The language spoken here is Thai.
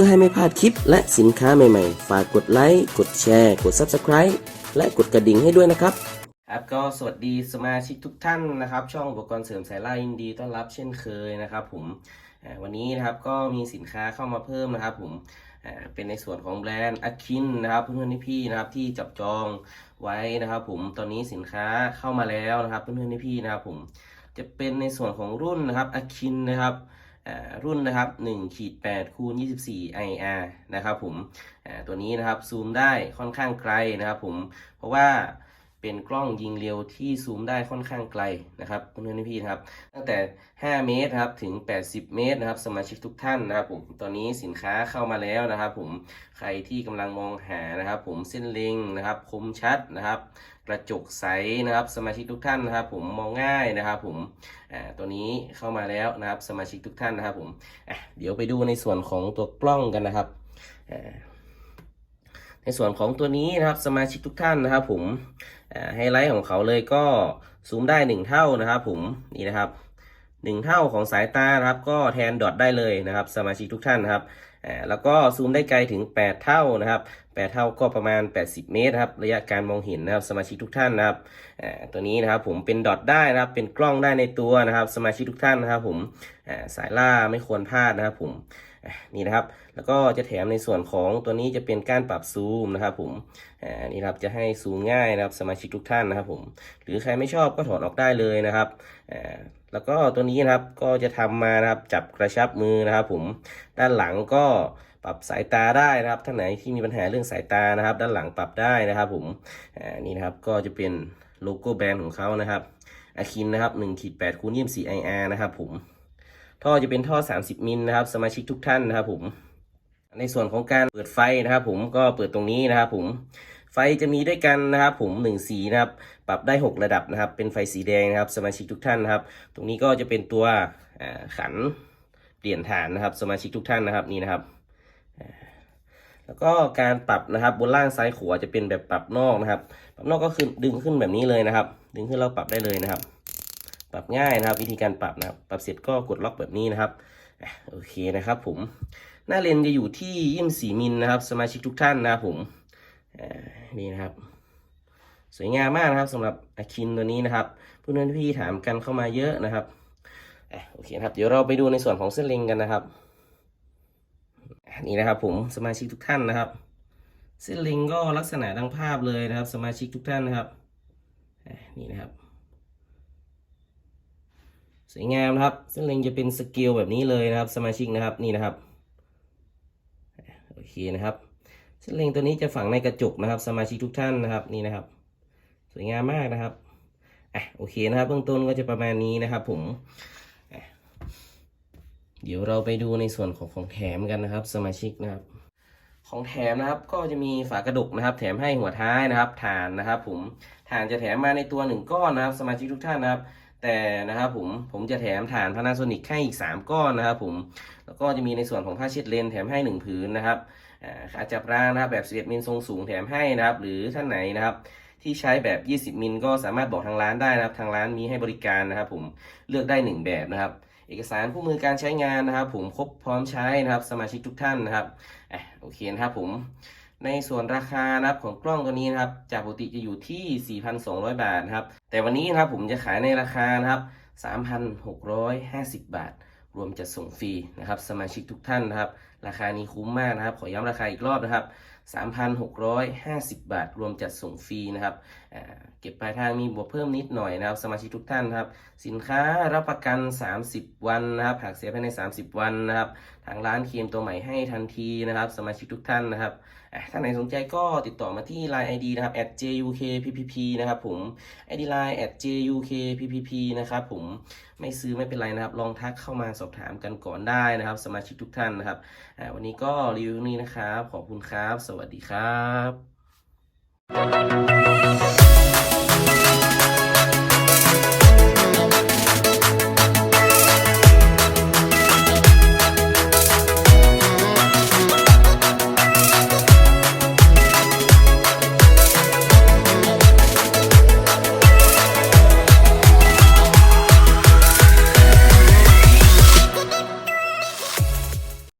พื่อให้ไม่พลาดคลิปและสินค้าใหม่ๆ ฝากกดไลค์ กดแชร์ กด Subscribe และกดกระดิ่งให้ด้วยนะครับ ครับก็สวัสดีสมาชิกทุกท่านนะครับ ช่องอุปกรณ์เสริมสายล่ายินดีต้อนรับเช่นเคยนะครับ ผมวันนี้นะครับก็มีสินค้าเข้ามาเพิ่มนะครับ ผมเป็นในส่วนของแบรนด์อาคินนะครับ เพื่อนๆพี่ๆนะครับที่จับจองไว้นะครับ ผมตอนนี้สินค้าเข้ามาแล้วนะครับ เพื่อนๆพี่ๆนะครับ ผมจะเป็นในส่วนของรุ่นนะครับอาคินนะครับ รุ่นนะครับ1ขีด8คูณ24 IR นะครับผมตัวนี้นะครับซูมได้ค่อนข้างไกลนะครับผมเพราะว่า เป็นกล้องยิงเร็วที่ซูมได้ค่อนข้างไกลนะครับเพื่อนๆพี่ๆนะครับ ตั้งแต่ 5 เมตรครับถึง 80 เมตรนะครับ สมาชิกทุกท่านนะครับผมตอนนี้สินค้าเข้ามาแล้วนะครับ ผมใครที่กำลังมองหานะครับ ผมเส้นเล็งนะครับคมชัดนะครับกระจกใสนะครับ สมาชิกทุกท่านนะครับ ผมมองง่ายนะครับผมอ่าตัวนี้เข้ามาแล้วนะครับ สมาชิกทุกท่านนะครับผมอะเดี๋ยวไปดูในส่วนของตัวกล้องกันนะครับอ่า ในส่วนของตัวนี้นะครับสมาชิกทุกท่านนะครับ ผมไฮไลท์ของเขาเลยก็ซูมได้หนึ่งเท่านะครับ ผมนี่นะครับหนึ่งเท่าของสายตานะครับ ก็แทนดอทได้เลยนะครับ สมาชิกทุกท่านนะครับแล้วก็ซูมได้ไกลถึง 8 เท่านะครับ 8 เท่าก็ประมาณ 80 เมตรครับระยะการมองเห็นนะครับสมาชิกทุกท่านนะครับตัวนี้นะครับผมเป็นดอทได้นะครับเป็นกล้องได้ในตัวนะครับ สมาชิกทุกท่านนะครับผมสายล่าไม่ควรพลาดนะครับผมนี่นะครับ แล้วก็จะแถมในส่วนของตัวนี้จะเป็นการปรับซูมนะครับผมนี่ครับจะให้ซูมง่ายนะครับสมาชิกทุกท่านนะครับผมหรือใครไม่ชอบก็ถอดออกได้เลยนะครับแล้วก็ตัวนี้นะครับก็จะทำมานะครับจับกระชับมือนะครับผมด้านหลังก็ ปรับสายตาได้นะครับท่านไหนที่มีปัญหาเรื่องสายตานะครับ ด้านหลังปรับได้นะครับผมอ่านี่นะครับก็จะเป็นโลโก้แบรนด์ของเขานะครับอาคินนะครับ1ขีด8คูณ24 IR นะครับผมท่อจะเป็นท่อ 30 มิลนะครับ สมาชิกทุกท่านนะครับผมในส่วนของการเปิดไฟนะครับ ผมก็เปิดตรงนี้นะครับผมไฟจะมีด้วยกันนะครับ ผมหนึ่งสีนะครับ ปรับได้ 6 ระดับนะครับ เป็นไฟสีแดงนะครับ สมาชิกทุกท่านนะครับ ตรงนี้ก็จะเป็นตัวขันเปลี่ยนฐานนะครับ สมาชิกทุกท่านนะครับนี่นะครับ แล้วก็การปรับนะครับบนล่างซ้ายขวาจะเป็นแบบปรับนอกนะครับ ปรับนอกก็คือดึงขึ้นแบบนี้เลยนะครับ ดึงขึ้นเราปรับได้เลยนะครับ ปรับง่ายนะครับ วิธีการปรับนะครับ ปรับเสร็จก็กดล็อกแบบนี้นะครับโอเคนะครับ ผมหน้าเลนจะอยู่ที่ยี่สิบสี่มิลนะครับ สมาชิกทุกท่านนะครับผมนี่นะครับ สวยงามมากนะครับสำหรับอาคินตัวนี้นะครับเพื่อนๆพี่ถามกันเข้ามาเยอะนะครับโอเคนะครับ เดี๋ยวเราไปดูในส่วนของเส้นเล็งกันนะครับ นี่นะครับผมสมาชิกทุกท่านนะครับ เส้นล็งก็ลักษณะดังภาพเลยนะครับ สมาชิกทุกท่านนะครับนี่นะครับ สวยงามนะครับ เส้นล็งจะเป็นสเกลแบบนี้เลยนะครับ สมาชิกนะครับนี่นะครับโอเคนะครับ เส้นล็งตัวนี้จะฝังในกระจกนะครับ สมาชิกทุกท่านนะครับนี่นะครับ สวยงามมากนะครับอะโอเคนะครับ เบื้องต้นก็จะประมาณนี้นะครับ ผม เดี๋ยวเราไปดูในส่วนของของแถมกันนะครับ สมาชิกนะครับ ของแถมนะครับก็จะมีฝากระดกนะครับ แถมให้หัวท้ายนะครับฐานนะครับ ผมฐานจะแถมมาในตัวหนึ่งก้อนนะครับ สมาชิกทุกท่านนะครับ แต่นะครับผมผมจะแถมฐาน Panasonic ให้อีก 3 ก้อนนะครับ ผมแล้วก็จะมีในส่วนของผ้าเช็ดเลนแถมให้ 1 ผืนนะครับอาขาจับรางนะครับแบบ11มิลทรงสูงแถมให้นะครับ หรือท่านไหนนะครับที่ใช้แบบ 20 มิลก็สามารถบอกทางร้านได้นะครับ ทางร้านมีให้บริการนะครับ ผมเลือกได้ 1 แบบนะครับ เอกสารผู้มือการใช้งานนะครับ ผมครบพร้อมใช้นะครับ สมาชิกทุกท่านนะครับอะโอเคนะครับผมในส่วนราคานะครับของกล้องตัวนี้นะครับ จากปกติจะอยู่ที่ 4,200 บาทนะครับ แต่วันนี้นะครับผมจะขายในราคานะครับ 3,650 บาท รวมจัดส่งฟรีนะครับ สมาชิกทุกท่านนะครับ ราคานี้คุ้มมากนะครับ ขอย้ำราคาอีกรอบนะครับ 3,650 บาท รวมจัดส่งฟรีนะครับ เก็บปลายทางมีบวกเพิ่มนิดหน่อยนะครับ สมาชิกทุกท่านนะครับ สินค้ารับประกัน 30 วันนะครับ หากเสียภายใน 30 วันนะครับ ทางร้านเคลมตัวใหม่ให้ทันทีนะครับ สมาชิกทุกท่านนะครับอะท่านไหนสนใจก็ติดต่อมาที่ Line ID นะครับ @jukppp นะครับผม ID Line @jukppp นะครับผม ไม่ซื้อไม่เป็นไรนะครับ ลองทักเข้ามาสอบถามกันก่อนได้นะครับ สมาชิกทุกท่านนะครับวันนี้ก็รีวิวนี้นะครับ ขอบคุณครับ สวัสดีครับ